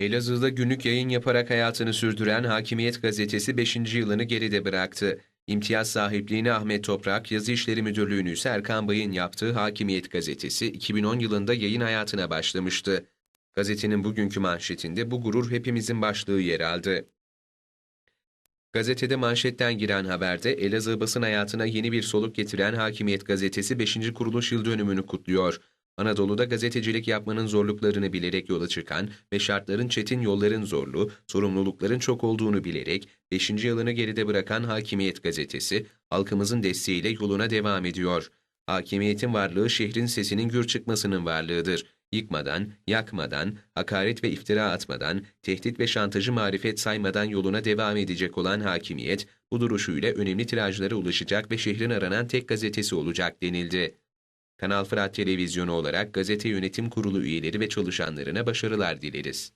Elazığ'da günlük yayın yaparak hayatını sürdüren Hakimiyet Gazetesi 5. yılını geride bıraktı. İmtiyaz sahipliğini Ahmet Toprak, Yazı İşleri Müdürlüğü'nü ise Erkan Bay'ın yaptığı Hakimiyet Gazetesi 2010 yılında yayın hayatına başlamıştı. Gazetenin bugünkü manşetinde bu gurur hepimizin başlığı yer aldı. Gazetede manşetten giren haberde Elazığ basın hayatına yeni bir soluk getiren Hakimiyet Gazetesi 5. kuruluş yıl dönümünü kutluyor. Anadolu'da gazetecilik yapmanın zorluklarını bilerek yola çıkan ve şartların çetin yolların zorlu, sorumlulukların çok olduğunu bilerek 5. yılını geride bırakan Hakimiyet Gazetesi, halkımızın desteğiyle yoluna devam ediyor. Hakimiyetin varlığı şehrin sesinin gür çıkmasının varlığıdır. Yıkmadan, yakmadan, hakaret ve iftira atmadan, tehdit ve şantajı marifet saymadan yoluna devam edecek olan hakimiyet, bu duruşuyla önemli tirajlara ulaşacak ve şehrin aranan tek gazetesi olacak denildi. Kanal Fırat Televizyonu olarak gazete yönetim kurulu üyeleri ve çalışanlarına başarılar dileriz.